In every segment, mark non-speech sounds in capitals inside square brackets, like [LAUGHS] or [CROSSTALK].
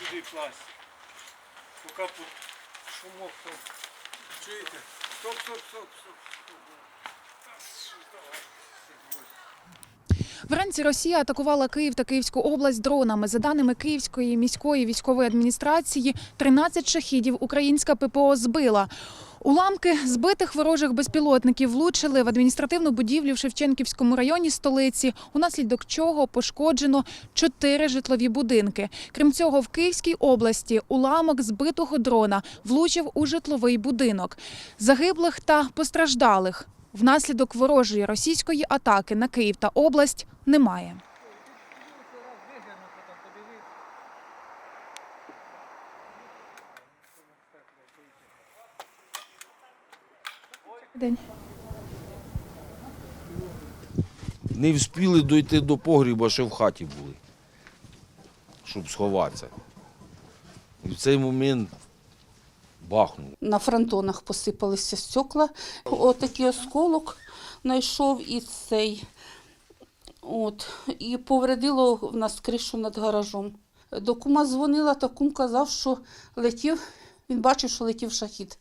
сюди класть. Поки тут шумок там. Чуєте? Стоп, стоп, стоп, стоп. стоп. Давай. Вранці Росія атакувала Київ та Київську область дронами. За даними Київської міської військової адміністрації, 13 шахідів українська ППО збила. Уламки збитих ворожих безпілотників влучили в адміністративну будівлю в Шевченківському районі столиці, унаслідок чого пошкоджено чотири житлові будинки. Крім цього, в Київській області уламок збитого дрона влучив у житловий будинок. Загиблих та постраждалих внаслідок ворожої російської атаки на Київ та область немає. Не встигли дойти до погріба, ще в хаті були, щоб сховатися. І в цей момент бахнув. На фронтонах посипалися стекла. Отакий осколок знайшов і цей. От, і повредило в нас кришу над гаражом. До кума дзвонила, та кум казав, що летів, він бачив, що летів шахід.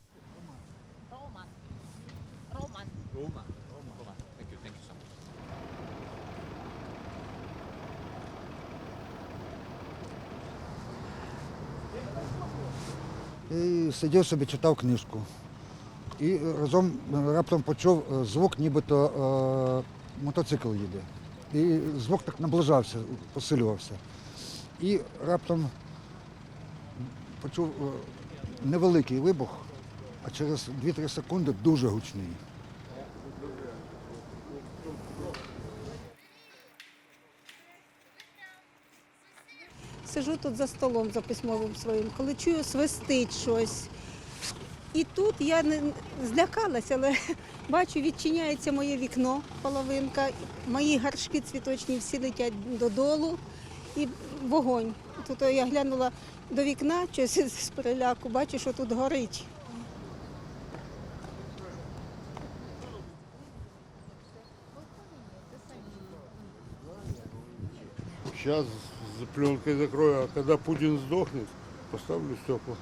І сидів собі, читав книжку. І разом раптом почув е, звук, нібито е, мотоцикл їде. І звук так наближався, посилювався. І раптом почув е, невеликий вибух, а через 2-3 секунди дуже гучний. Сижу тут за столом за письмовим своїм, коли чую, свистить щось. І тут я не злякалася, але [LAUGHS] бачу, відчиняється моє вікно, половинка, мої гаршки цвіточні всі летять додолу і вогонь. Тут я глянула до вікна, щось з переляку, бачу, що тут горить. Сейчас за пленкой закрою, а когда Путин сдохнет, поставлю стекла.